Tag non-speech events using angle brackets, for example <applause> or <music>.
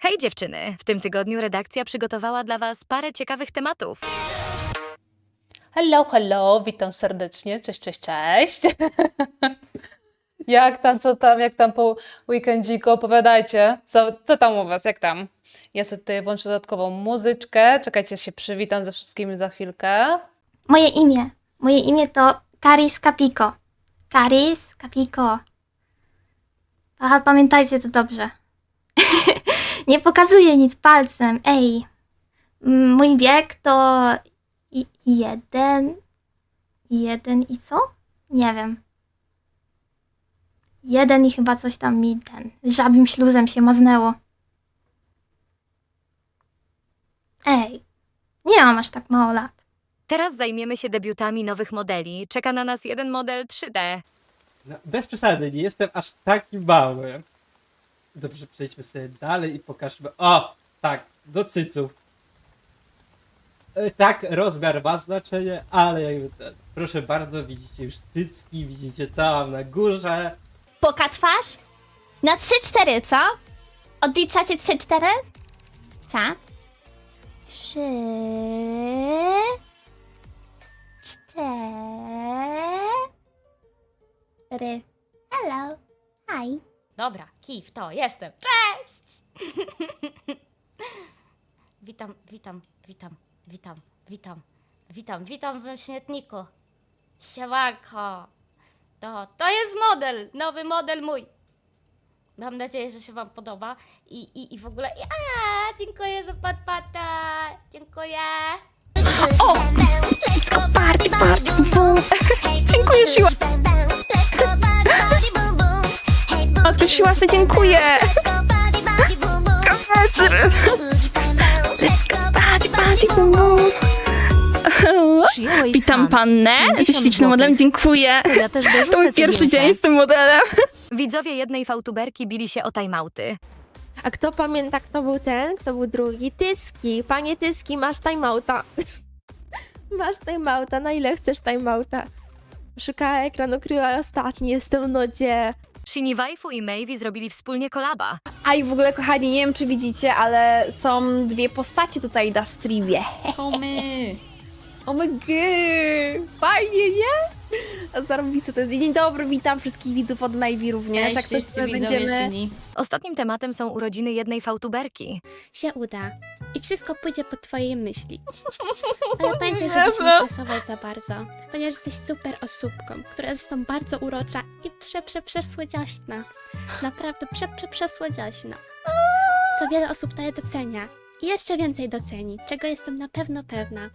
Hej dziewczyny! W tym tygodniu redakcja przygotowała dla Was parę ciekawych tematów. Hello, hello, witam serdecznie. Cześć, cześć, cześć. <laughs> jak tam, co tam, jak tam po weekendziku? Opowiadajcie. Co, co tam u Was, jak tam? Ja sobie tutaj włączę dodatkową muzyczkę. Czekajcie, się przywitam ze wszystkimi za chwilkę. Moje imię. Moje imię to Karis Kapiko. Karis Kapiko. Aha, pamiętajcie to dobrze. <laughs> Nie pokazuję nic palcem, ej. Mój wiek to i- jeden. Jeden i co? Nie wiem. Jeden i chyba coś tam mi ten żabim śluzem się maznęło. Ej, nie mam aż tak mało lat. Teraz zajmiemy się debiutami nowych modeli. Czeka na nas jeden model 3D. No, bez przesady, nie jestem aż taki mały. Dobrze, przejdźmy sobie dalej i pokażmy. O! Tak, do cyców. E, Tak, rozmiar ma znaczenie, ale jakby ten. Proszę bardzo, widzicie już cycki, widzicie co mam na górze. Puka twarz? Na 3-4, co? Odliczacie 3-4? Czat? 3 4 Hello. Hi. Dobra, Kif, to jestem. Cześć! <laughs> witam, witam, witam, witam, witam, witam, witam w śmietniku. Siemanko. To, to jest model, nowy model mój. Mam nadzieję, że się wam podoba i, i, i w ogóle... Ja, dziękuję za podpata. Dziękuję. <laughs> Party, Siłasy, dziękuję. Boom. Witam pannę ze ślicznym modelem, dziękuję. Ja też To mój pierwszy dzień z tym modelem. Widzowie jednej fałtuberki bili się o timeouty. A kto pamięta, kto był ten, kto był drugi? Tyski. Panie Tyski, masz timeouta. <laughs> masz timeouta, na ile chcesz timeouta? Szukała ekran, ukryła ostatni, jestem w nodzie. Shini Waifu i Mayvi zrobili wspólnie kolaba. A i w ogóle, kochani, nie wiem czy widzicie, ale są dwie postacie tutaj na streamie. To my. O my fajnie, nie? Zarobiste to jest. Dzień dobry, witam wszystkich widzów od Mayvi również. Jak coś będziemy... Ostatnim tematem są urodziny jednej fałtuberki. się uda i wszystko pójdzie po twojej myśli. <laughs> Ale pamiętaj, żeby się nie stresować za bardzo, ponieważ jesteś super osóbką, która jest zresztą bardzo urocza i prze, prze, przesłodziaśna. Naprawdę prze, prze, przesłodziaśna. Co wiele osób daje docenia i jeszcze więcej doceni, czego jestem na pewno pewna.